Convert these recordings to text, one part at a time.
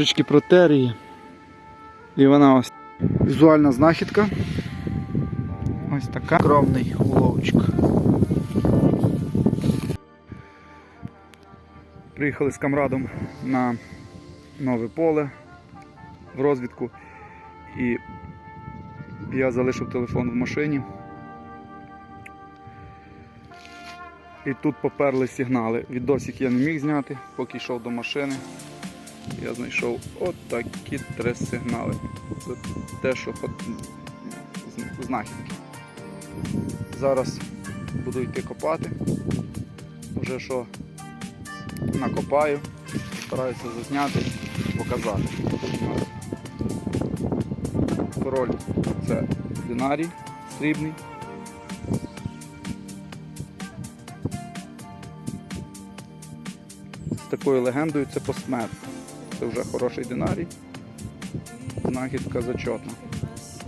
Трішки протерії. І вона ось візуальна знахідка. Ось така. Кровний уловчик. Приїхали з камрадом на нове поле в розвідку. І я залишив телефон в машині. І тут поперли сигнали. Відосик я не міг зняти, поки йшов до машини. Я знайшов отакі три сигнали. Це те, що знахідки. Зараз буду йти копати. Вже що накопаю, стараюся зазняти, показати. Король це динарій срібний. З такою легендою це посмертно. Це вже хороший динарій. Знахідка зачетна.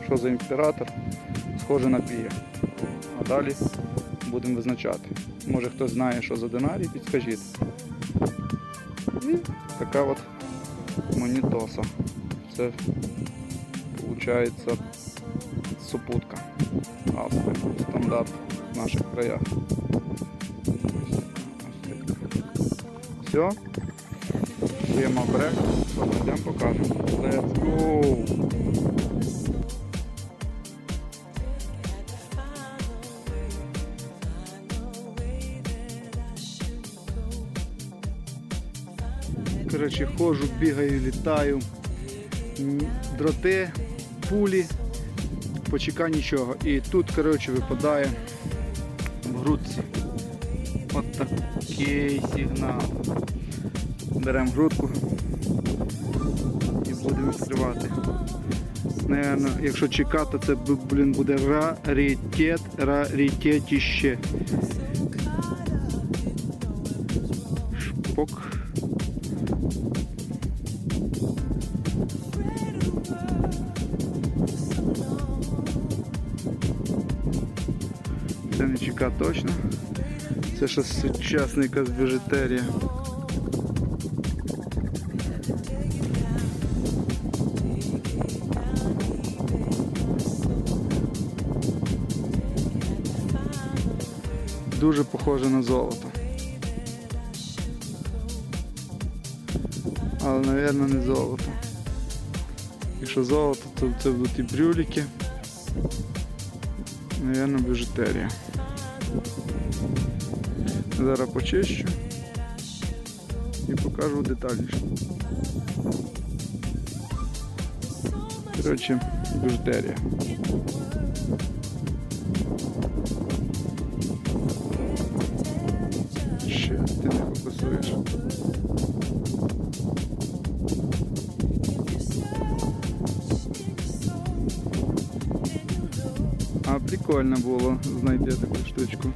Що за імператор? Схоже на пія. А далі будемо визначати. Може хтось знає, що за динарій, підскажіть. І така от монітоса. Це виходить супутка. Австрія. Стандарт в наших краях. Все. Даємо брек. Йдемо покажемо. Let's go! Коротше, ходжу, бігаю, літаю. Дроти, пулі, почека нічого. І тут, коротше, випадає в грудці. От такий сигнал. Беремо грудку і будемо відкривати. Наверно, якщо чекати, це блін, буде раритет, раритетіще. Шпок. Це не чека точно. Це щось якась біжутерія. Дуже похоже на золото. Але, мабуть, не золото. Якщо золото, то це будуть і брюліки. Навірно, біжутерія. Зараз почищу і покажу детальніше. Коротше, біжутерія. Прикольно було знайти таку штучку.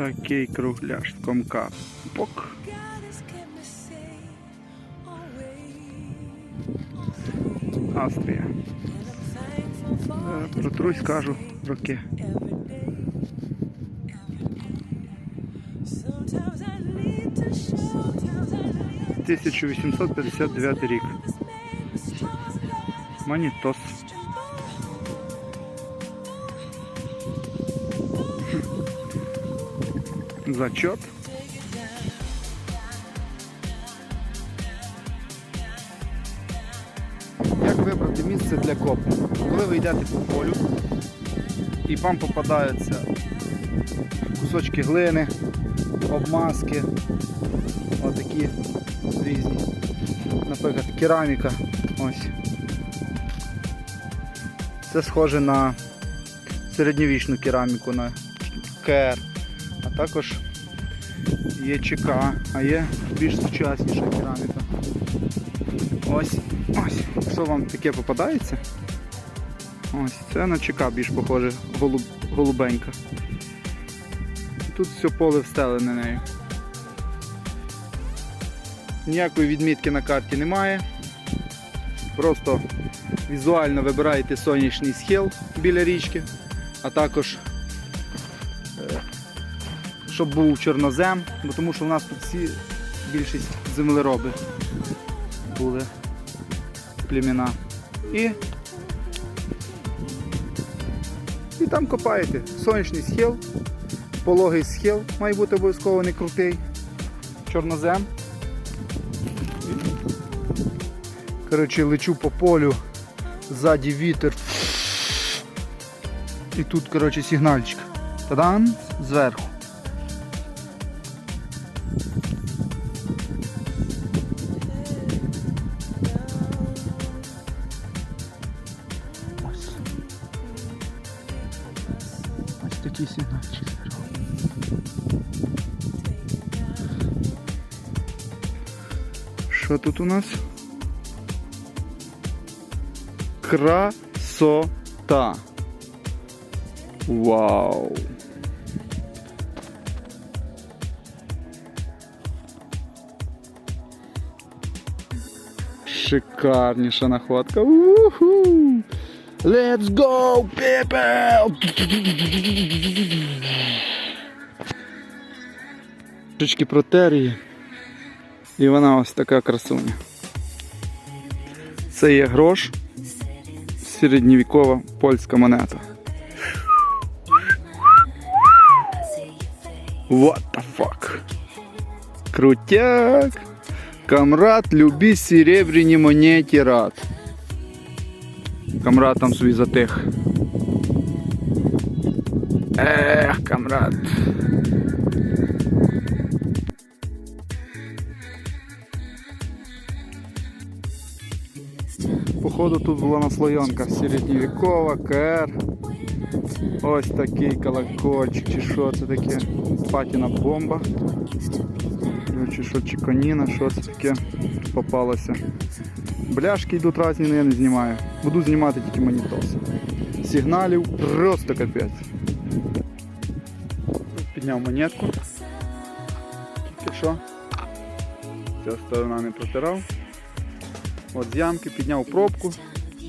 Такий кругляш з комка. Пок. Австрія. Е, Протрусь скажу роки. Sometimes 1859 рік. Манітос. Зачет. Як вибрати місце для копу? Коли ви йдете по полю і вам попадається кусочки глини, обмазки, отакі різні. Наприклад, кераміка. Ось. Це схоже на середньовічну кераміку на КР. Також є ЧК, а є більш сучасніша кераміка. Ось, ось, якщо вам таке попадається, ось це на ЧК більш похоже, голуб, голубенька. Тут все поле встелене нею. Ніякої відмітки на карті немає. Просто візуально вибираєте сонячний схил біля річки, а також щоб був чорнозем, бо тому що в нас тут всі більшість землероби були племена. І, і там копаєте сонячний схил, пологий схил, має бути обов'язково не крутий, чорнозем. Коротше, лечу по полю, ззаді вітер. І тут, коротше, сигнальчик. Тадан зверху. Тут у нас? Красота. Вау. Шикарніша находка. Уху! Let's go, people! Трішки протерії. І вона ось така красуня. Це є грош, середньовікова польська монета. What the fuck? Крутяк! Камрад, люби серебряні монеті рад. Камрад там собі затих. Ех, камрад. Походу тут була наслоєнка середньовікова, КР. Ось такий колокольчик, чи що це таке? Патіна бомба. Ну, Чи що чеканіна, що це таке попалося. Бляшки йдуть різні, але я не знімаю. Буду знімати тільки монітос. Сигналів просто капець. Підняв монетку. Тільки що. Ця сторона не протирав. От з ямки підняв пробку,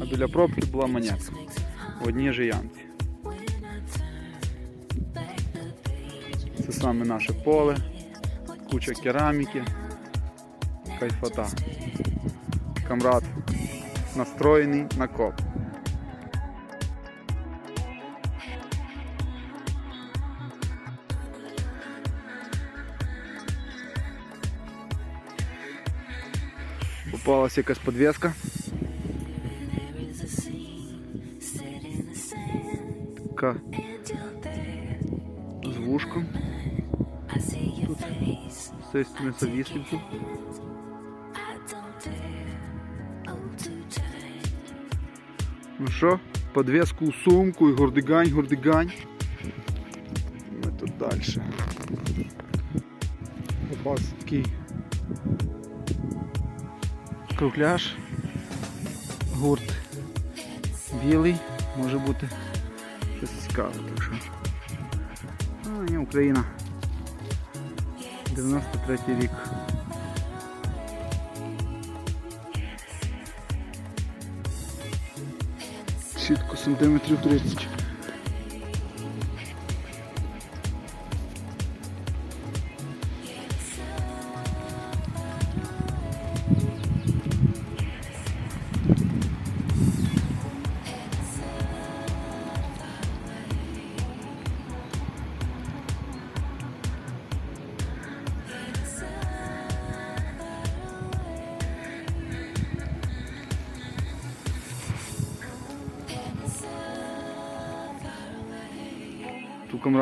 а біля пробки була монетка. В одній же ямці. Це саме наше поле, куча кераміки, кайфота. Камрад настроєний на коп. Попалась якась подвеска. Така з вушком. Тут все завісівців. Ну що, подвеску у сумку і гордигань, гордигань. Ми тут далі. Попався такий кругляш, гурт білий, може бути щось цікаве, так що. А, ні, Україна. 93 рік. Чітко сантиметрів 30.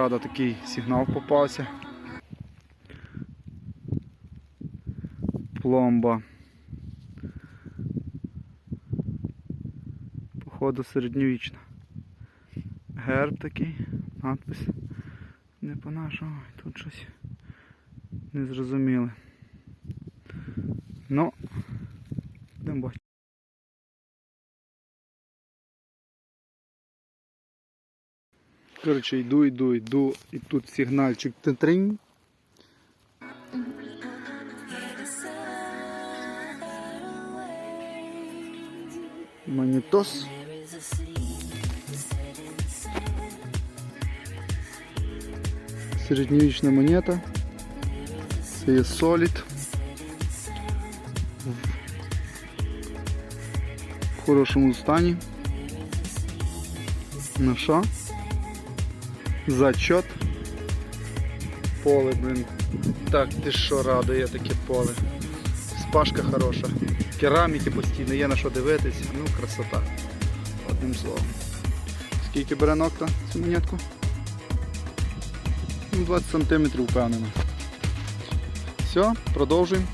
Камрада такий сигнал попався. Пломба. Походу середньовічна. Герб такий, надпис. Не по-нашому, тут щось не зрозуміле. Ну, будемо бачити. Коротше, йду, йду, йду, і тут сигнальчик тринь. Монітос. Середньовічна монета. Це є солід. В хорошому стані. Наша. Зачет. Поле, блин. Так, ти що радує таке поле. Спашка хороша. Кераміки постійно, є на що дивитися. Ну, красота. Одним словом. Скільки бере ногта цю монетку? Ну, 20 см впевнено. Все, продовжуємо.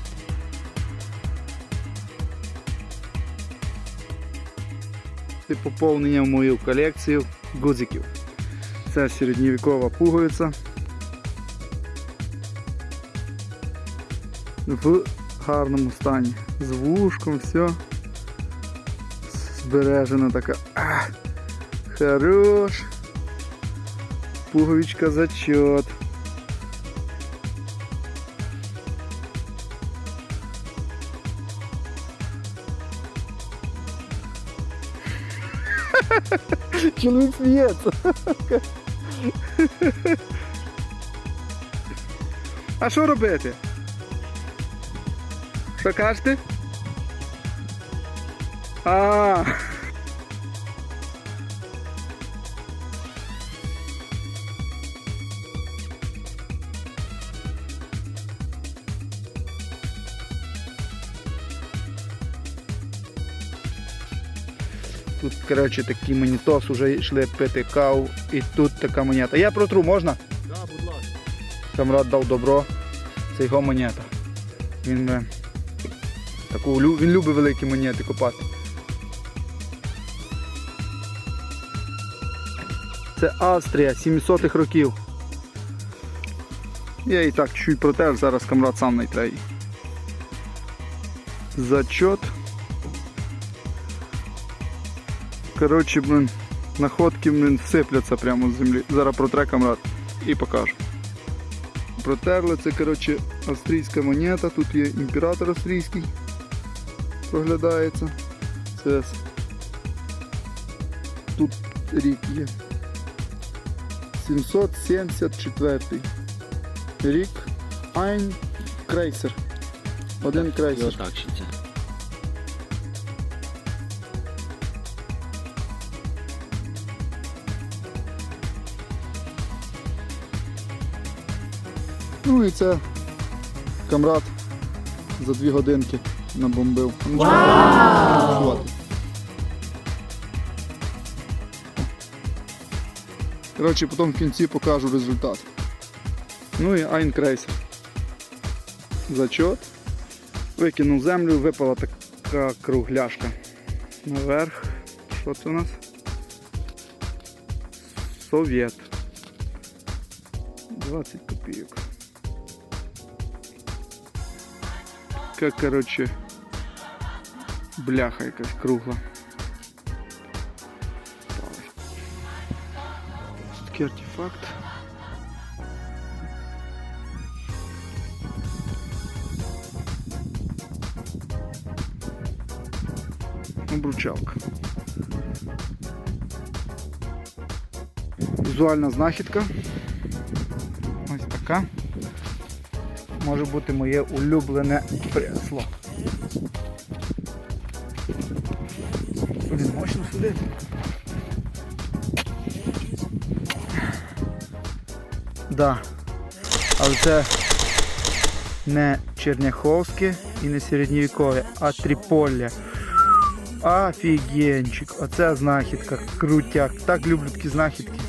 І поповнення в мою колекцію гудзиків. Це середньовікова пуговиця. В гарному стані. З вушком, все. Збережена така. А, хорош. Пуговичка зачет. Чоловік сміється. А що робити? Що кажете? А. коротше, такий монітос, уже йшли пити каву і тут така монета. Я протру, можна? Да, будь ласка. Камрад дав добро. Це його монета. Він, е, таку, він любить великі монети копати. Це Австрія 700-х років. Я і так чуть протер, зараз камрад сам знайде її. Коротше, блин, находки блин, сипляться прямо з землі. Зараз протре камрад і покажу. Протерли, це коротше австрійська монета, тут є імператор австрійський, проглядається. Це тут рік є. 774 рік. Ein крейсер. Один крейсер. Ну і це камрад за дві годинки набомбив. Працювати. Коротше, потім в кінці покажу результат. Ну і Айнкрейсер. Зачот. Викинув землю, випала така кругляшка. Наверх. Що це у нас? Совєт. 20 копійок. Така, коротше, бляха якась кругла. Такий артефакт. Обручалка. Візуальна знахідка. Ось така. Може бути моє улюблене пресло. Блін, мощно сюди. Да. Але це не Черняховське і не середньовікове, а Тріполля. Офігенчик. Оце знахідка, крутяк. Так люблю такі знахідки.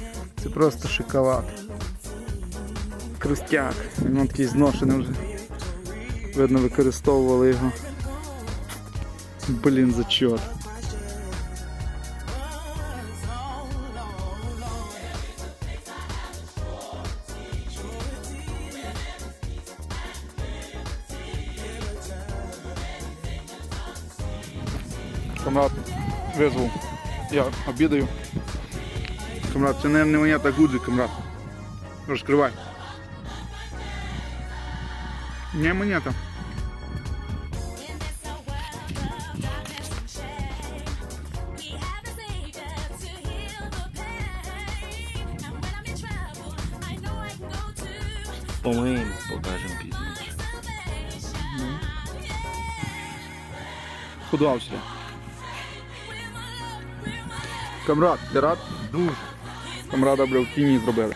Це просто шоколад. Крустяк. Він такий зношений вже. Видно, використовували його. Блін, зачот. Камрад визвав. Я обідаю. Камрад, це не, не монета Гуджі, камрад. Розкривай. Не монета. Помиємо, покажемо пізніше. Худався. Камрад, ти рад? Дуже. Камрада, бля, в тіні зробили.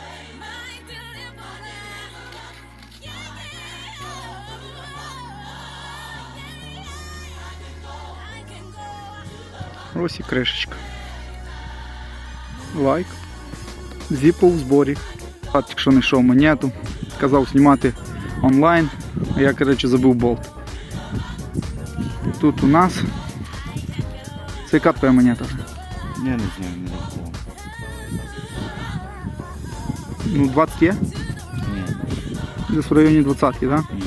Ось і кришечка. Лайк. Зіпо в зборі. А якщо знайшов монету, казав знімати онлайн, а я, коротше, забув болт. Тут у нас. Це яка твоя монета вже? Я не знаю, не рахував. Ну, 20 є? Ні. Десь в районі 20, так? Да? Ні.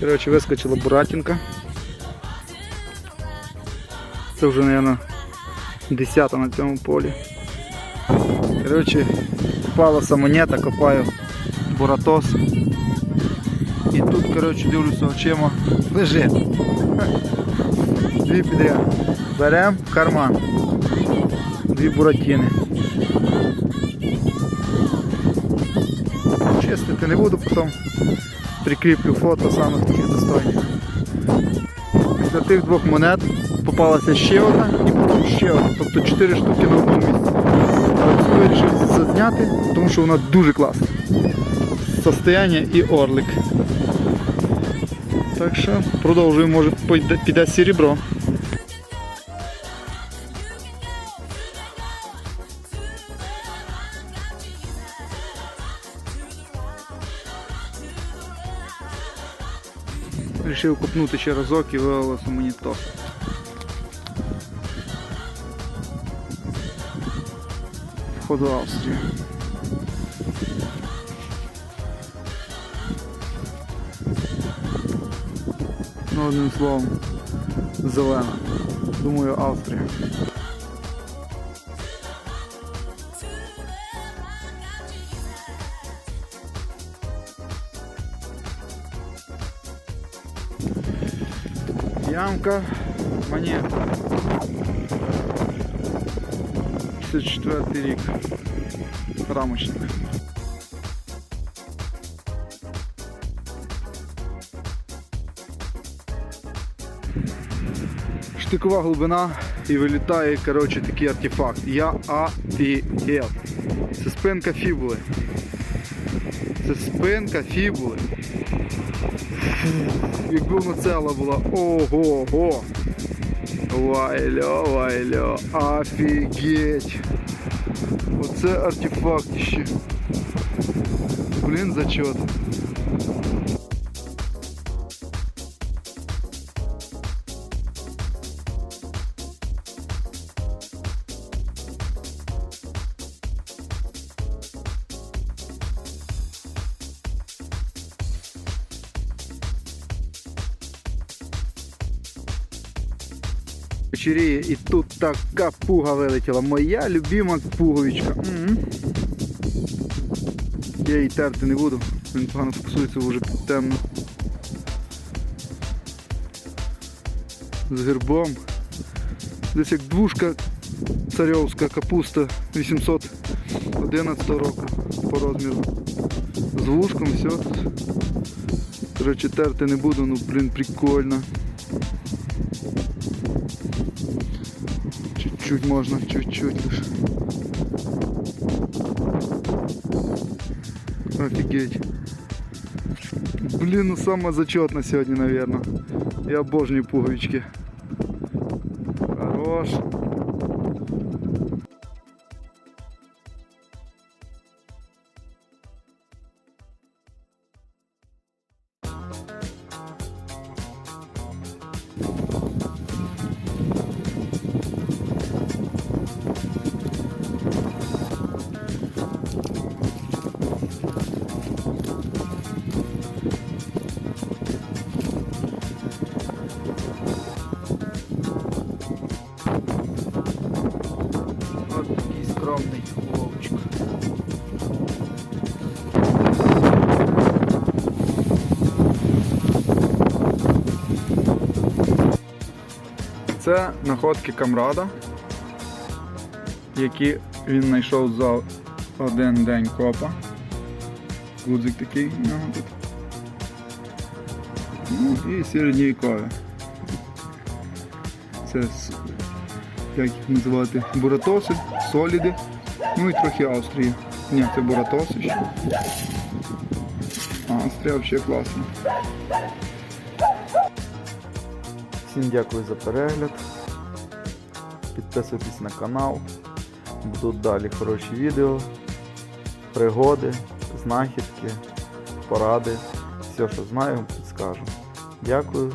Коротше, вискочила буратинка. Це вже, мабуть, десята на цьому полі. Коротше, впалася монета, копаю буратос. І тут, коротше, дивлюся очима. Лежить. Дві підряд. Беремо карман. Дві буратіни. Чистити не буду, потім прикріплю фото самих таких достойних. Після тих двох монет попалася ще одна і потім ще одна. Тобто 4 штуки на одному місці. Але я вирішив зазняти, тому що вона дуже класна. Состояння і орлик. Так що продовжуємо, може піде серебро. Рішив купнути ще разок і виявилося мені то. Входу Австрії. Ну, одним словом, зелена. Думаю, Австрія. Ямка монет. 54 рік. Рамочник. Штикова глибина і вилітає, коротше, такий артефакт. Я офігел. Це спинка фібули. Це спинка фібули. Якби вона ціла була. Ого-го. Вайло, вайльо, офігеть. Оце артефактище. Блін, зачет. Вечеріє і тут така пуга вилетіла. Моя любима пуговичка. М. Я її терти не буду, він погано фокусується вже темно. З гербом. Десь як двушка царьовська капуста 811 року по розміру. З вушком все. Короче, терти не буду, ну блін, прикольно. Чуть-чуть можно, чуть-чуть лишь. Офигеть. Блин, ну самое зачетно сегодня, наверное. Я божьи пуговички. Хорош. Це находки камрада, які він знайшов за один день копа. Гудзик такий у нього тут. Ну і середньовікові. Це як їх називати? Буратоси, соліди, ну і трохи Австрії. Ні, це буратоси ще. Австрія взагалі класна. Всім дякую за перегляд. Підписуйтесь на канал. Будуть далі хороші відео, пригоди, знахідки, поради. Все, що знаю, підскажу. Дякую.